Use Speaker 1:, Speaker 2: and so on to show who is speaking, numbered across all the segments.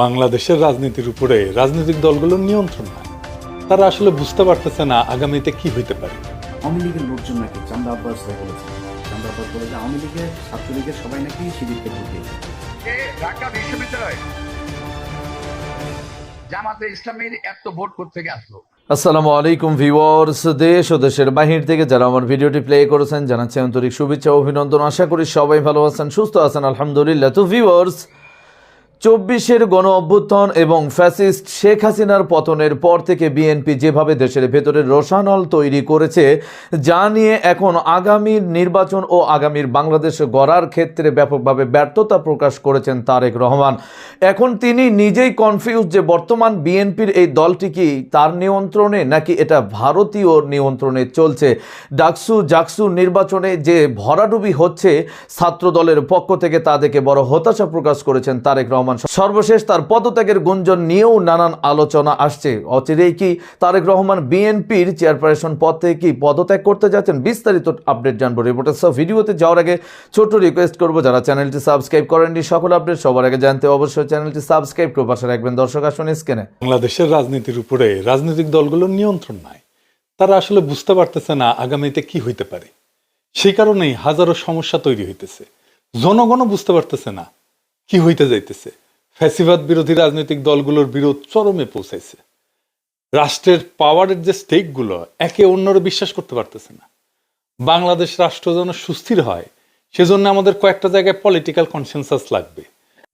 Speaker 1: বাংলাদেশের রাজনীতির উপরে রাজনৈতিক দলগুলোর নিয়ন্ত্রণ নাই। তারা আসলে বুঝতে পারতেছে না আগামীতে কি হইতে পারে।
Speaker 2: আওয়ামী লীগের লোকজন নাকি চান্দা আব্বাস ভাই বলেছেন চান্দা আব্বাস বলে যে আওয়ামী লীগের ছাত্রলীগের সবাই নাকি শিবিরকে
Speaker 3: ঢাকা বিশ্ববিদ্যালয়? জামাতে ইসলামের এত ভোট থেকে আসলো।
Speaker 4: আসসালামু আলাইকুম ভিউয়ার্স দেশ ও দেশের বাহির থেকে যারা আমার ভিডিওটি প্লে করেছেন জানাচ্ছি আন্তরিক শুভেচ্ছা ও অভিনন্দন। আশা করি সবাই ভালো আছেন সুস্থ আছেন আলহামদুলিল্লাহ। তো ভিউয়ার্স চব্বিশের গণ অভ্যুত্থান এবং ফ্যাসিস্ট শেখ হাসিনার পতনের পর থেকে বিএনপি যেভাবে দেশের ভেতরে রসানল তৈরি করেছে, যা নিয়ে এখন আগামীর নির্বাচন ও আগামীর বাংলাদেশ গড়ার ক্ষেত্রে ব্যাপকভাবে ব্যর্থতা প্রকাশ করেছেন তারেক রহমান। এখন তিনি নিজেই কনফিউজ যে বর্তমান বিএনপির এই দলটি কি তার নিয়ন্ত্রণে নাকি এটা ভারতীয় নিয়ন্ত্রণে চলছে। ডাকসু জাকসু নির্বাচনে যে ভরাডুবি হচ্ছে ছাত্র দলের পক্ষ থেকে তা দেখে বড় হতাশা প্রকাশ করেছেন তারেক রহমান। সর্বশেষ তার পদত্যাগের গুঞ্জন নিয়েও নানান আলোচনা আসছে। অচিরেই কি তারেক রহমান বিএনপির চেয়ারপারসন পদ থেকে কি পদত্যাগ করতে যাচ্ছেন? বিস্তারিত আপডেট জানব রিপোর্টার সব ভিডিওতে যাওয়ার আগে ছোট রিকোয়েস্ট করব, যারা চ্যানেলটি সাবস্ক্রাইব করেননি, সকল আপডেট সবার আগে জানতে অবশ্যই চ্যানেলটি সাবস্ক্রাইব করে পাশে রাখবেন। দর্শক, আসুন স্ক্রিনে।
Speaker 1: বাংলাদেশের রাজনীতির উপরে রাজনৈতিক দলগুলোর নিয়ন্ত্রণ নাই। তারা আসলে বুঝতে পারতেছে না আগামীতে কি হইতে পারে। সেই কারণেই হাজারো সমস্যা তৈরি হইতেছে। জনগণও বুঝতে পারতেছে না কি হইতে যাইতেছে। ফ্যাসিবাদ বিরোধী রাজনৈতিক দলগুলোর বিরোধ চরমে পৌঁছাইছে। রাষ্ট্রের পাওয়ারের যে স্টেকগুলো একে অন্যরে বিশ্বাস করতে পারতেছে না। বাংলাদেশ রাষ্ট্র যেন সুস্থির হয়, সেজন্য আমাদের কয়েকটা জায়গায় পলিটিক্যাল কনসেনসাস লাগবে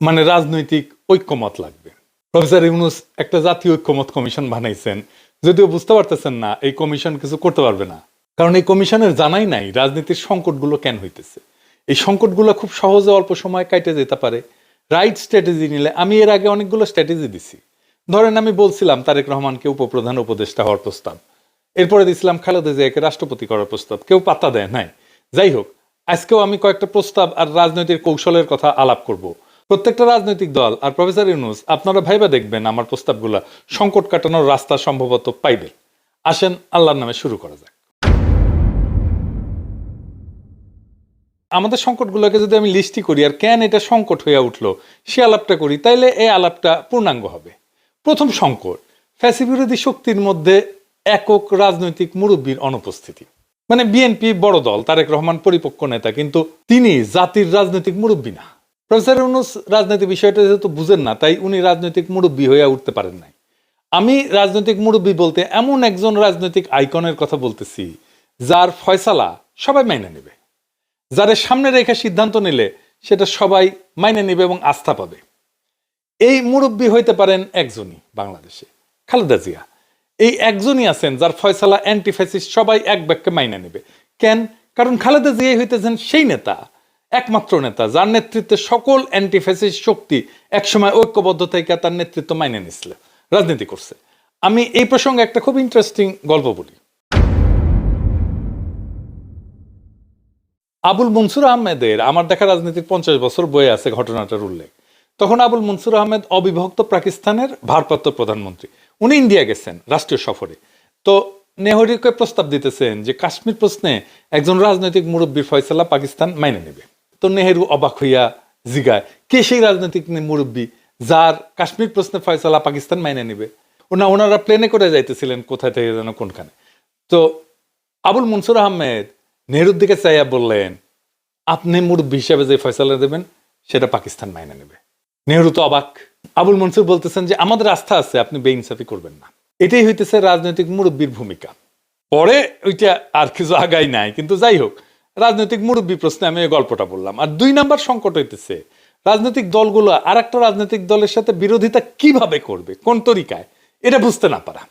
Speaker 1: মানে রাজনৈতিক ঐক্যমত লাগবে। প্রফেসর ইউনুস একটা জাতীয় ঐক্যমত কমিশন বানাইছেন, যদিও বুঝতে পারতেছেন না, এই কমিশন কিছু করতে পারবে না। কারণ এই কমিশনের জানাই নাই রাজনীতির সংকটগুলো কেন হইতেছে। এই সংকটগুলো খুব সহজে অল্প সময় কাটে যেতে পারে। রাইট স্ট্র্যাটেজি নিলে আমি এর আগে অনেকগুলো স্ট্র্যাটেজি দিছি। ধরেন আমি বলছিলাম তারেক রহমানকে উপপ্রধান উপদেষ্টা হওয়ার প্রস্তাব। এরপরে দিছিলাম খালেদা জিয়াকে রাষ্ট্রপতি করার প্রস্তাব। কেউ পাত্তা দেয় নাই। যাই হোক, আজকেও আমি কয়েকটা প্রস্তাব আর রাজনৈতিক কৌশলের কথা আলাপ করব। প্রত্যেকটা রাজনৈতিক দল আর প্রফেসর ইউনুস, আপনারা ভাইবা দেখবেন আমার প্রস্তাবগুলা সংকট কাটানোর রাস্তা সম্ভবত পাইবে আসেন, আল্লাহর নামে শুরু করা যাক। আমাদের সংকটগুলোকে যদি আমি লিস্টি করি, আর কেন এটা সংকট হয়ে উঠল, সে আলাপটা করি, তাইলে এই আলাপটা পূর্ণাঙ্গ হবে। প্রথম সংকট, ফ্যাসিবিরোধী শক্তির মধ্যে একক রাজনৈতিক মুরব্বীর অনুপস্থিতি। মানে বিএনপি বড় দল, তারেক রহমান পরিপক্ক নেতা, কিন্তু তিনি জাতির রাজনৈতিক মুরব্বী না। প্রফেসর ইউনুস রাজনীতি বিষয়টা যেহেতু বুঝেন না, তাই উনি রাজনৈতিক মুরব্বী হয়ে উঠতে পারেন নাই। আমি রাজনৈতিক মুরব্বী বলতে এমন একজন রাজনৈতিক আইকনের কথা বলতেছি, যার ফয়সালা সবাই মাইনে নেবে। যাদের সামনে রেখে সিদ্ধান্ত নিলে সেটা সবাই মাইনে নেবে এবং আস্থা পাবে। এই মুরব্বী হইতে পারেন একজনই বাংলাদেশে, খালেদা জিয়া। এই একজনই আছেন যার ফয়সালা অ্যান্টিফ্যাসিস্ট সবাই এক ব্যাগকে মাইনে নেবে। কেন? কারণ খালেদা জিয়াই হইতেছেন সেই নেতা, একমাত্র নেতা, যার নেতৃত্বে সকল অ্যান্টিফ্যাসিস্ট শক্তি একসময় ঐক্যবদ্ধ থেকে তার নেতৃত্ব মাইনে নিছিল। রাজনীতি করছে। আমি এই প্রসঙ্গে একটা খুব ইন্টারেস্টিং গল্প বলি। আবুল মনসুর আহমেদের আমার দেখা রাজনীতির পঞ্চাশ বছর বয়ে আছে ঘটনাটার উল্লেখ। তখন আবুল মনসুর আহমেদ অবিভক্ত পাকিস্তানের ভারপ্রাপ্ত প্রধানমন্ত্রী। উনি ইন্ডিয়া গেছেন, রাষ্ট্রীয় সফরে। তো নেহরুকে প্রস্তাব দিতেছেন যে কাশ্মীর প্রশ্নে একজন রাজনৈতিক মুরব্বীর ফয়সালা পাকিস্তান মাইনে নেবে। তো নেহেরু অবাক হইয়া জিগায়, কে সেই রাজনৈতিক মুরব্বী যার কাশ্মীর প্রশ্নে ফয়সালা পাকিস্তান মাইনে নেবে? ওনা ওনারা প্লেনে করে যাইতেছিলেন কোথায় থেকে যেন কোনখানে। তো আবুল মনসুর আহমেদ নেহরুর দিকে চাইয়া বললেন, আপনি মুরব্বী হিসাবে যে ফয়সালা দেবেন, সেটা পাকিস্তান মাইনে নেবে। নেহরু তো অবাক। আবুল মনসুর বলতেছেন যে, আমাদের আস্থা আছে, আপনি বেইনসাফি করবেন না। এটাই হইতেছে রাজনৈতিক মুরব্বীর ভূমিকা। পরে ওইটা আর কিছু আগাই নাই, কিন্তু যাই হোক, রাজনৈতিক মুরব্বী প্রশ্নে আমি এই গল্পটা বললাম। আর দুই নাম্বার সংকট হইতেছে, রাজনৈতিক দলগুলো আর একটা রাজনৈতিক দলের সাথে বিরোধিতা কীভাবে করবে, কোন তরিকায়, এটা বুঝতে না পারা।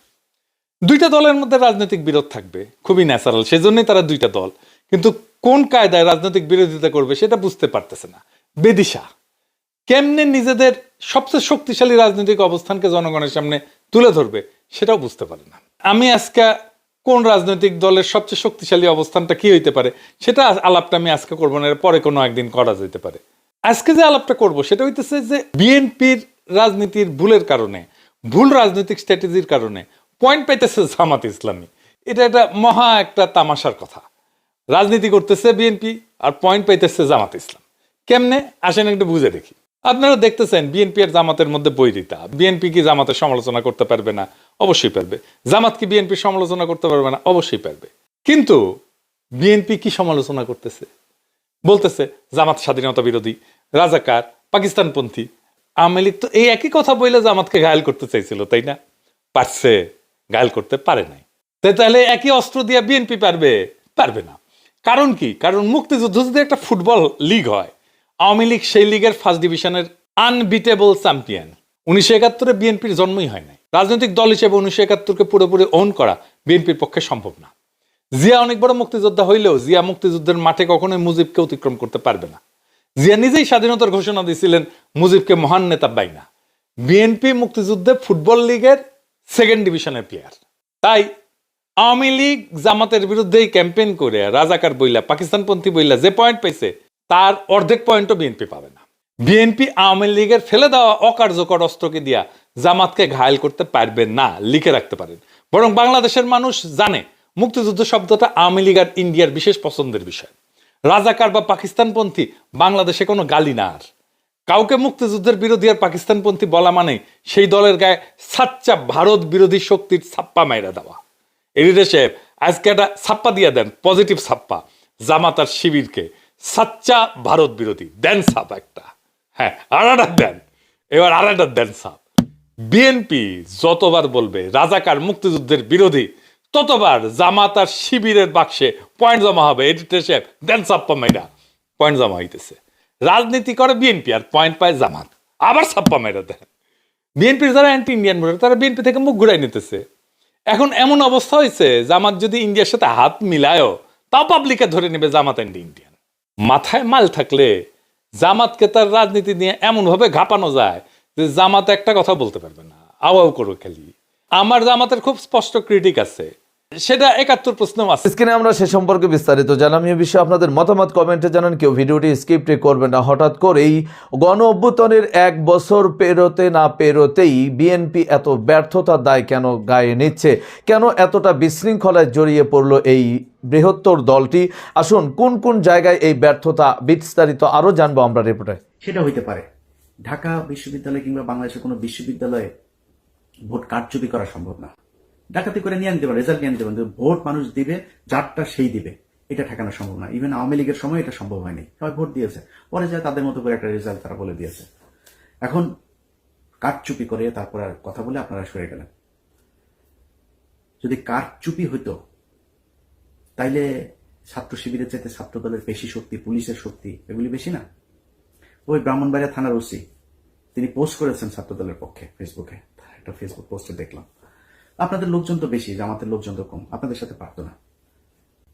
Speaker 1: দুইটা দলের মধ্যে রাজনৈতিক বিরোধ থাকবে, খুবই ন্যাচারাল সেজন্যই তারা দুইটা দল। কিন্তু কোন কায়দায় রাজনৈতিক বিরোধিতা করবে সেটা বুঝতে পারতেছে না। বেদিশা, কেমনে নিজেদের সবচেয়ে শক্তিশালী রাজনৈতিক অবস্থানকে জনগণের সামনে তুলে ধরবে সেটাও বুঝতে পারে না। আমি আজকে কোন রাজনৈতিক দলের সবচেয়ে শক্তিশালী অবস্থানটা কি হইতে পারে সেটা আলাপটা আমি আজকে করব না পরে কোনো একদিন করা যেতে পারে। আজকে যে আলাপটা করব সেটা হইতেছে যে বিএনপির রাজনীতির ভুলের কারণে, ভুল রাজনৈতিক স্ট্র্যাটেজির কারণে পয়েন্ট পাইতেছে জামাত ইসলামী। এটা একটা মহা একটা তামাশার কথা। রাজনীতি করতেছে বিএনপি আর পয়েন্ট পাইতেছে জামাত ইসলাম। কেমনে? আসেন একটু বুঝে দেখি। আপনারা দেখতেছেন বিএনপি আর জামাতের মধ্যে বৈরিতা। বিএনপি কি জামাতের সমালোচনা করতে পারবে না? অবশ্যই পারবে। জামাত কি বিএনপির সমালোচনা করতে পারবে না? অবশ্যই পারবে। কিন্তু বিএনপি কি সমালোচনা করতেছে? বলতেছে, জামাত স্বাধীনতা বিরোধী, রাজাকার, পাকিস্তানপন্থী। আওয়ামী লীগ তো এই একই কথা বলে জামাতকে ঘায়াল করতে চাইছিল, তাই না? পারছে, ঘায়াল করতে পারে নাই। তাহলে একই অস্ত্র দিয়ে বিএনপি পারবে? পারবে না। কারণ কি? কারণ মুক্তিযুদ্ধ যদি একটা ফুটবল লিগ হয়, আওয়ামী লীগ সেই লিগের ফার্স্ট ডিভিশনের আনবিটেবল চ্যাম্পিয়ন উনিশশো একাত্তরে বিএনপির জন্মই হয় নাই। রাজনৈতিক দল হিসেবে উনিশশো একাত্তরকে পুরোপুরি ওন করা বিএনপির পক্ষে সম্ভব না। জিয়া অনেক বড় মুক্তিযোদ্ধা হইলেও জিয়া মুক্তিযুদ্ধের মাঠে কখনোই মুজিবকে অতিক্রম করতে পারবে না। জিয়া নিজেই স্বাধীনতার ঘোষণা দিয়েছিলেন, মুজিবকে মহান নেতা বাইনা বিএনপি মুক্তিযুদ্ধে ফুটবল লিগের সেকেন্ড ডিভিশনের প্লেয়ার তাই আওয়ামী লীগ জামাতের বিরুদ্ধেই ক্যাম্পেইন করে রাজাকার বইলা, পাকিস্তানপন্থী বইলা যে পয়েন্ট পাইছে, তার অর্ধেক পয়েন্টও বিএনপি পাবে না। বিএনপি আওয়ামী লীগের ফেলে দেওয়া অকার্যকর অস্ত্রকে দিয়া জামাতকে ঘায়ল করতে পারবে না, লিখে রাখতে পারেন বরং বাংলাদেশের মানুষ জানে, মুক্তিযুদ্ধ শব্দটা আওয়ামী লীগ আর ইন্ডিয়ার বিশেষ পছন্দের বিষয়। রাজাকার বা পাকিস্তানপন্থী, বাংলাদেশে কোনো গালি না আর। কাউকে মুক্তিযুদ্ধের বিরোধী আর পাকিস্তানপন্থী বলা মানে সেই দলের গায়ে সাচ্চা ভারত বিরোধী শক্তির ছাপ্পা মাইরা দেওয়া। এডিটর সাহেব, আজকে একটা ছাপ্পা দিয়ে দেন পজিটিভ ছাপ্পা। জামাত আর শিবিরকে। সাচ্চা ভারত বিরোধী, দেন ছাপ একটা। হ্যাঁ একটা দেন। এবার একটা দেন ছাপ। বিএনপি যতবার বলবে, রাজাকার মুক্তিযুদ্ধের বিরোধী, ততবার জামাত আর শিবিরের বাক্সে পয়েন্ট জমা হবে। এডিটর সাহেব, দেন সাপ্পা মাইরা। পয়েন্ট জমা হইতেছে। রাজনীতি করে বিএনপি, আর পয়েন্ট পায় জামাত। আবার ছাপ্পা মাইরা দেন। বিএনপির যারা অ্যান্টি ইন্ডিয়ান ভোটার, তারা বিএনপি থেকে মুখ ঘুরাই নিতেছে। এখন এমন অবস্থা হয়েছে, জামাত যদি ইন্ডিয়ার সাথে হাত মিলায়ও, তাও পাবলিকে ধরে নেবে জামাত অ্যান্টি ইন্ডিয়ান মাথায় মাল থাকলে জামাতকে তার রাজনীতি নিয়ে এমনভাবে ঘাপানো যায় যে জামাত একটা কথা বলতে পারবে না, আওয়াও করো খেলি। আমার জামাতের খুব স্পষ্ট ক্রিটিক আছে সেটা একাত্তর প্রশ্ন আছে।
Speaker 4: স্ক্রিনে আমরা সে সম্পর্কে বিস্তারিত জানাম। এই বিষয়ে আপনাদের মতামত কমেন্টে জানান। কেউ ভিডিওটি স্কিপটি করবেন না। হঠাৎ করেই গণ অভ্যুত্থানের এক বছর পেরোতে না পেরোতেই বিএনপি এত ব্যর্থতার দায় কেন গায়ে নিচ্ছে? কেন এতটা বিশৃঙ্খলায় জড়িয়ে পড়ল এই বৃহত্তর দলটি? আসুন কোন কোন জায়গায় এই ব্যর্থতা? বিস্তারিত আরও জানব আমরা রিপোর্টে।
Speaker 2: সেটা হইতে পারে। ঢাকা বিশ্ববিদ্যালয় কিংবা বাংলাদেশের কোনো বিশ্ববিদ্যালয়ে ভোট কারচুপি করা সম্ভব না। ডাকাতি করে নিয়ে আনতে পারে রেজাল্ট নিয়ে আনতে পারে ভোট মানুষ দিবে, যারটা সেই দিবে। এটা ঠেকানো সম্ভব না। ইভেন আওয়ামী লীগের সময় এটা সম্ভব হয়নি। সবাই ভোট দিয়েছে। পরে যায় তাদের মতো করে একটা রেজাল্ট তারা বলে দিয়েছে। এখন কারচুপি করে তারপর আর কথা বলে আপনারা সরে গেলেন। যদি কারচুপি হইতো, তাইলে ছাত্র শিবিরের চাইতে ছাত্র দলের বেশি শক্তি, পুলিশের শক্তি, এগুলি বেশি না? ওই ব্রাহ্মণবাড়িয়া থানার ওসি, তিনি পোস্ট করেছেন ছাত্র দলের পক্ষে ফেসবুকে একটা ফেসবুক পোস্টে দেখলাম। আপনাদের লোকজন তো বেশি জামাতের লোকজন তো কম। আপনাদের সাথে পারতো না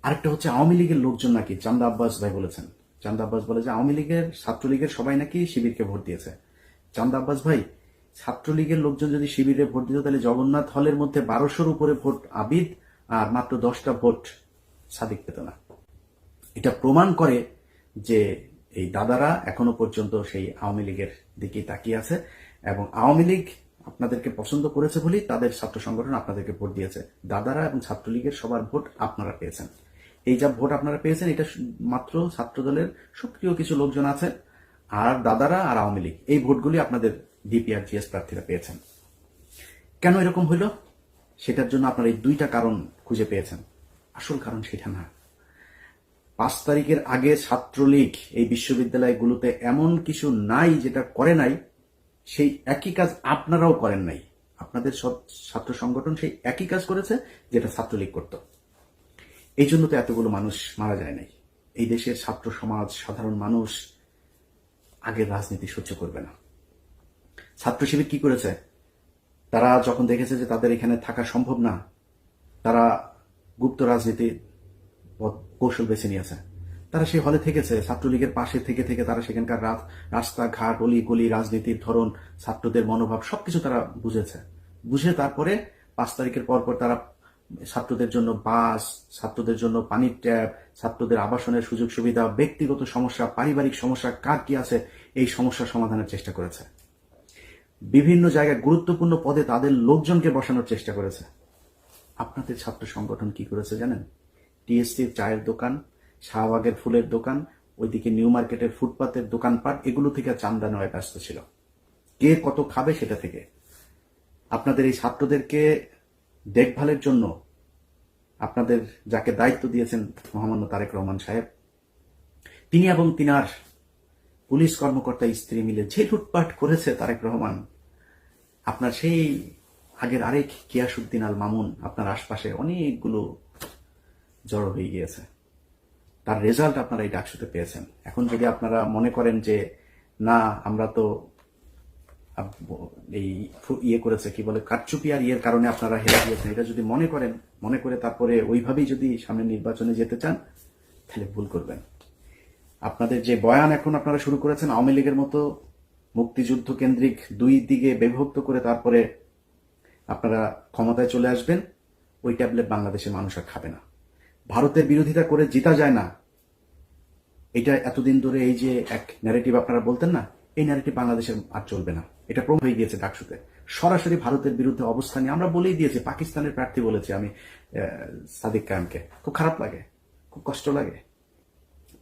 Speaker 2: আরেকটা হচ্ছে আওয়ামী লীগের লোকজন নাকি? চান্দা আব্বাস ভাই বলেছেন। চান্দা আব্বাস বলে যে আওয়ামী লীগের ছাত্রলীগের সবাই নাকি শিবিরকে ভোট দিয়েছে। চান্দা আব্বাস ভাই, ছাত্রলীগের লোকজন যদি শিবিরে ভোট দিত, তাহলে জগন্নাথ হলের মধ্যে বারোশোর উপরে ভোট আবিদ, আর মাত্র দশটা ভোট সাদিক পেত না। এটা প্রমাণ করে যে এই দাদারা এখনও পর্যন্ত সেই আওয়ামী লীগের দিকে তাকিয়ে আছে। এবং আওয়ামী লীগ আপনাদেরকে পছন্দ করেছে বলেই তাদের ছাত্র সংগঠন আপনাদেরকে ভোট দিয়েছে। দাদারা এবং ছাত্রলীগের সবার ভোট আপনারা পেয়েছেন। এই যা ভোট আপনারা পেয়েছেন, এটা মাত্র ছাত্র দলের সক্রিয় কিছু লোকজন আছে, আর দাদারা আর আওয়ামী লীগ। এই ভোটগুলি আপনাদের ডিপিআর জিএস প্রার্থীরা পেয়েছেন। কেন এরকম হইল? সেটার জন্য আপনারা এই দুইটা কারণ খুঁজে পেয়েছেন। আসল কারণ সেটা না। পাঁচ তারিখের আগে ছাত্রলীগ এই বিশ্ববিদ্যালয়গুলোতে এমন কিছু নাই যেটা করে নাই সেই একই কাজ আপনারাও করেন নাই। আপনাদের সব ছাত্র সংগঠন সেই একই কাজ করেছে, যেটা ছাত্রলীগ করত। এই জন্য তো এতগুলো মানুষ মারা যায় নাই। এই দেশের ছাত্র সমাজ, সাধারণ মানুষ আগের রাজনীতি সহ্য করবে না। ছাত্র শিবির কি করেছে? তারা যখন দেখেছে যে তাদের এখানে থাকা সম্ভব না, তারা গুপ্ত রাজনীতি কৌশল বেছে নিয়েছে। তারা সেই হলে থেকেছে, ছাত্রলীগের পাশে থেকে থেকে তারা সেখানকার রাস্তাঘাট অলি গলি রাজনীতির ধরন, ছাত্রদের মনোভাব, সবকিছু তারা বুঝেছে। বুঝে তারপরে পাঁচ তারিখের পর পর তারা ছাত্রদের জন্য বাস, ছাত্রদের জন্য পানির ট্যাপ ছাত্রদের আবাসনের সুযোগ সুবিধা, ব্যক্তিগত সমস্যা, পারিবারিক সমস্যা, কার কি আছে, এই সমস্যা সমাধানের চেষ্টা করেছে। বিভিন্ন জায়গায় গুরুত্বপূর্ণ পদে তাদের লোকজনকে বসানোর চেষ্টা করেছে। আপনাদের ছাত্র সংগঠন কি করেছে জানেন? টিএসসির চায়ের দোকান শাহবাগের ফুলের দোকান, ওইদিকে নিউ মার্কেটের ফুটপাতের দোকানপাট, এগুলো থেকে চান্দা নেওয়ায় ব্যস্ত ছিল। কে কত খাবে সেটা থেকে? আপনাদের এই ছাত্রদেরকে দেখভালের জন্য আপনাদের যাকে দায়িত্ব দিয়েছেন মহামান্য তারেক রহমান সাহেব, তিনি এবং তিনার পুলিশ কর্মকর্তা স্ত্রী মিলে যে লুটপাট করেছে তারেক রহমান, আপনার সেই আগের আরেক কিয়াসুদ্দিন আল মামুন, আপনার আশপাশে অনেকগুলো জড়ো হয়ে গিয়েছে। তার রেজাল্ট আপনারা এই ডাকসুতে পেয়েছেন। এখন যদি আপনারা মনে করেন যে, না, আমরা তো এই ইয়ে করেছে, কি বলে কারচুপি আর ইয়ের কারণে আপনারা হেরে গিয়েছেন। এটা যদি মনে করেন, মনে করে তারপরে ওইভাবেই যদি সামনে নির্বাচনে যেতে চান, তাহলে ভুল করবেন। আপনাদের যে বয়ান এখন আপনারা শুরু করেছেন, আওয়ামী লীগের মতো মুক্তিযুদ্ধ কেন্দ্রিক দুই দিকে বিভক্ত করে তারপরে আপনারা ক্ষমতায় চলে আসবেন, ওই ট্যাবলেট বাংলাদেশের মানুষ আর খাবে না। ভারতের বিরোধিতা করে জিতা যায় না। এটা এতদিন ধরে এই যে এক ন্যারেটিভ আপনারা বলতেন না, এই ন্যারেটিভ বাংলাদেশের আর চলবে না। এটা প্রম হয়ে গিয়েছে ডাকসুতে। সরাসরি ভারতের বিরুদ্ধে অবস্থান নিয়ে আমরা বলেই দিয়েছি, পাকিস্তানের প্রার্থী বলেছি আমি সাদিক কায়েমকে। খুব খারাপ লাগে, খুব কষ্ট লাগে।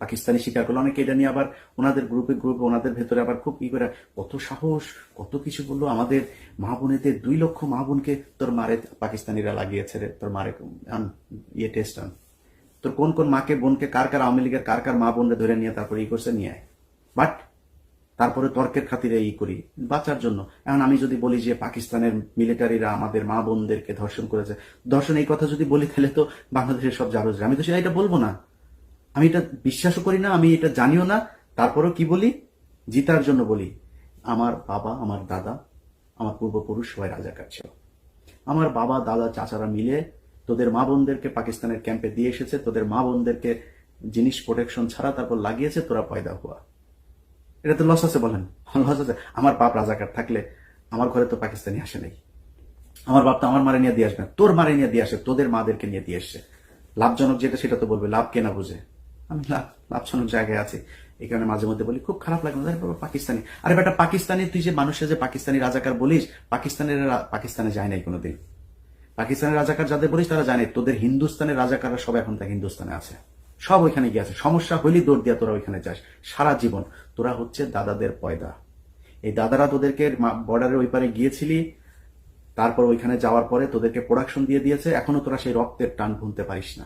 Speaker 2: পাকিস্তানি স্বীকার করল। অনেকে এটা নিয়ে আবার ওনাদের গ্রুপে গ্রুপে ওনাদের ভেতরে আবার খুব ই করে, কত সাহস, কত কিছু বলল আমাদের মা বোনেদের দুই লক্ষ মা বোনকে তোর মারে, পাকিস্তানিরা লাগিয়েছে রে, তোর মারে ইয়ে টেস্ট আন। তোর কোন কোন মাকে, বোনকে, কার কার আওয়ামী লীগের, কার কার মা বোনরে ধরে নিয়ে তারপরে ই করছে, নিয়ে বাট তারপরে তর্কের খাতিরে ই করি, বাঁচার জন্য। এখন আমি যদি বলি যে পাকিস্তানের মিলিটারিরা আমাদের মা বোনদেরকে ধর্ষণ করেছে, ধর্ষণ এই কথা যদি বলি, তাহলে তো বাংলাদেশের সব জারজ। আমি তো সেটা এটা বলব না। আমি এটা বিশ্বাসও করি না, আমি এটা জানিও না। তারপরেও কি বলি? জিতার জন্য বলি, আমার বাবা, আমার দাদা, আমার পূর্বপুরুষ সবাই রাজাকার ছিল। আমার বাবা, দাদা, চাচারা মিলে তোদের মা বোনদেরকে পাকিস্তানের ক্যাম্পে দিয়ে এসেছে, তোদের মা বোনদেরকে জিনিস প্রোটেকশন ছাড়া তারপর লাগিয়েছে, তোরা পয়দা হওয়া এটা তো লস আছে বলেন। লস আছে। আমার বাপ রাজাকার থাকলে আমার ঘরে তো পাকিস্তানি আসে নাই। আমার বাপ তো আমার মারে নিয়ে দিয়ে আসবে। তোর মারে নিয়ে দিয়ে আসে, তোদের মাদেরকে নিয়ে দিয়ে এসছে। লাভজনক যেটা, সেটা তো বলবে, লাভ কেনা বুঝে? আমি লাভ লাভজনক জায়গায় আছি। এই কারণে মাঝে মধ্যে বলি, খুব খারাপ লাগে। আরে বাবা, পাকিস্তানি। আরে বেটা, পাকিস্তানি, তুই যে মানুষের যে পাকিস্তানি রাজাকার বলিস, পাকিস্তানের পাকিস্তানে যায় নাই কোনোদিন। পাকিস্তানের রাজাকার যাদের বলিস, তারা জানে, তোদের হিন্দুস্তানের রাজাকাররা সব এখন তা হিন্দুস্তানে আছে। সব ওইখানে গিয়ে আছে। সমস্যা হইলে দৌড় দিয়া তোরা ওইখানে যাস। সারা জীবন। তোরা হচ্ছে দাদাদের পয়দা। এই দাদারা তোদেরকে বর্ডারের ওই পারে গিয়েছিলি, তারপর ওইখানে যাওয়ার পরে তোদেরকে প্রোডাকশন দিয়ে দিয়েছে। এখনও তোরা সেই রক্তের টান ভুলতে পারিস না।